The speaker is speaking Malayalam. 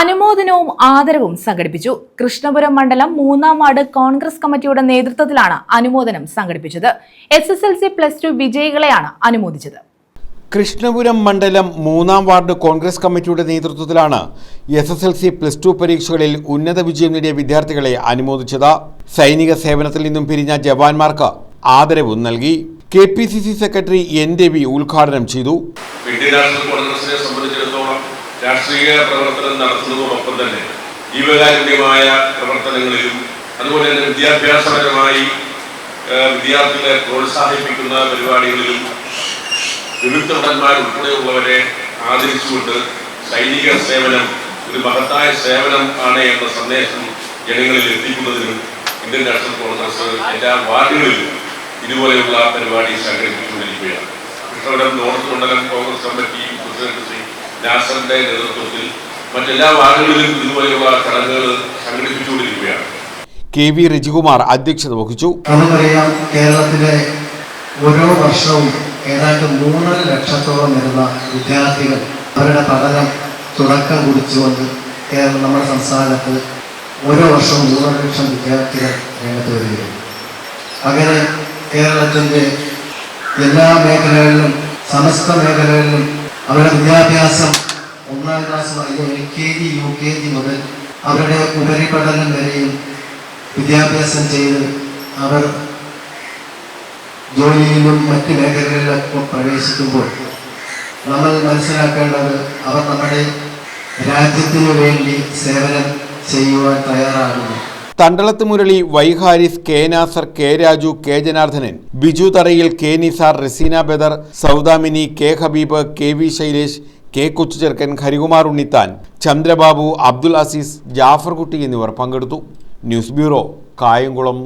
അനുമോദനവും ആദരവും സംഘടിപ്പിച്ചു. കൃഷ്ണപുരം മണ്ഡലം മൂന്നാം വാർഡ് കോൺഗ്രസ് കമ്മിറ്റിയുടെ നേതൃത്വത്തിലാണ് അനുമോദനം സംഘടിപ്പിച്ചത്. S S L C plus two വിജയികളെയാണ് അനുമോദിച്ചത്. കൃഷ്ണപുരം മണ്ഡലം മൂന്നാം വാർഡ് കോൺഗ്രസ് കമ്മിറ്റിയുടെ നേതൃത്വത്തിലാണ് S S L C plus two പരീക്ഷകളിൽ ഉന്നത വിജയം നേടിയ വിദ്യാർത്ഥികളെ അനുമോദിച്ചത്. സൈനിക സേവനത്തിൽ നിന്നും പിരിഞ്ഞ ജവാന്മാർക്ക് ആദരവും നൽകി. K P C C secretary N Ravi ഉദ്ഘാടനം ചെയ്തു. സംബന്ധിച്ചിടത്തോളം രാഷ്ട്രീയ പ്രവർത്തനം നടത്തുന്നതോടൊപ്പം തന്നെ ജീവകാരുണ്യമായ പ്രവർത്തനങ്ങളിലും അതുപോലെ തന്നെ വിദ്യാഭ്യാസപരമായി വിദ്യാർത്ഥികളെ പ്രോത്സാഹിപ്പിക്കുന്ന പരിപാടികളിലും വിമുക്തഭടന്മാർ ഉൾപ്പെടെയുള്ളവരെ ആദരിച്ചുകൊണ്ട് സൈനിക സേവനം ഒരു മഹത്തായ സേവനം ആണ് എന്ന സന്ദേശം ജനങ്ങളിൽ എത്തിക്കുന്നതിനും ഇന്ത്യൻ നാഷണൽ കോൺഗ്രസ് എല്ലാ വാർഡുകളിലും ഇതുപോലെയുള്ള പരിപാടി സംഘടിപ്പിച്ചുകൊണ്ടിരിക്കുകയാണ്. കൃഷ്ണപുരം നോർത്ത് മണ്ഡലം കോൺഗ്രസ് കമ്മിറ്റി പ്രസിഡന്റ് ശ്രീ നാസറിന്റെ നേതൃത്വത്തിൽ മറ്റെല്ലാ വാർഡുകളിലും ഇതുപോലെയുള്ള ചടങ്ങുകൾ സംഘടിപ്പിച്ചുകൊണ്ടിരിക്കുകയാണ്. കെ വി റിജികുമാർ അധ്യക്ഷത വഹിച്ചു. നമുക്കറിയാം കേരളത്തിലെ ഓരോ വർഷവും ഏതാണ്ട് മൂന്നര ലക്ഷത്തോളം വരുന്ന വിദ്യാർത്ഥികൾ അവരുടെ പഠനം തുടക്കം കുറിച്ചുകൊണ്ട് കേരളം നമ്മുടെ സംസ്ഥാനത്ത് ഓരോ വർഷവും മൂന്നര ലക്ഷം വിദ്യാർത്ഥികൾ രംഗത്ത് വരികയാണ്. അങ്ങനെ കേരളത്തിന്റെ എല്ലാ മേഖലകളിലും സമസ്ത മേഖലകളിലും അവരുടെ വിദ്യാഭ്യാസം ഒന്നാം ക്ലാസ് മുതൽ L K G U K G മുതൽ അവരുടെ ഉപരിപഠനം വരെയും വിദ്യാഭ്യാസം ചെയ്ത് അവർ ജോലിയിലും മറ്റ് മേഖലകളിലൊക്കെ പ്രവേശിക്കുമ്പോൾ നമ്മൾ മനസ്സിലാക്കേണ്ടത് അവർ നമ്മുടെ രാജ്യത്തിനു വേണ്ടി സേവനം ചെയ്യുവാൻ തയ്യാറാകുന്നു. Thandalath Murali Y Haris K Nasar K Raju K Janardhanan Biju Tharayil K Nisar Raseena Badar Saudamini K Habeeb K V Shailesh K Kochucherukkan Harikumar Unnithan Chandrababu Abdul Azeez Jafar Kutty എന്നിവർ പങ്കെടുത്തു. News bureau Kayamkulam.